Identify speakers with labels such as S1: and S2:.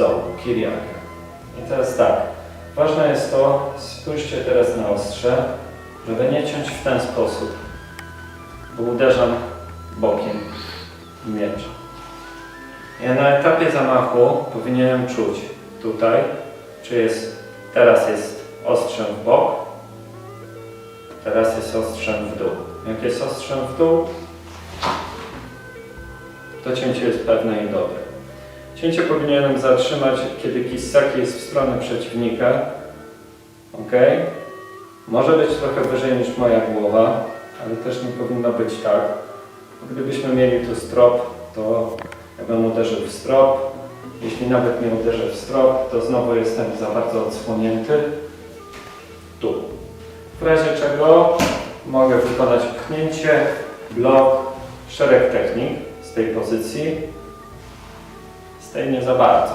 S1: dołu, kiriaka. I teraz tak, ważne jest to, spójrzcie teraz na ostrze, żeby nie ciąć w ten sposób, bo uderzam bokiem miecza. Ja na etapie zamachu powinienem czuć tutaj, czy jest, teraz jest ostrzem w bok, teraz jest ostrzem w dół. Jak jest ostrzem w dół, to cięcie jest pewne i dobre. Cięcie powinienem zatrzymać, kiedy kissaki jest w stronę przeciwnika. Ok? Może być trochę wyżej niż moja głowa, ale też nie powinno być tak. Gdybyśmy mieli tu strop, to ja bym uderzył w strop. Jeśli nawet nie uderzę w strop, to znowu jestem za bardzo odsłonięty. Tu. W razie czego mogę wykonać pchnięcie, blok, szereg technik z tej pozycji z tej nie za bardzo.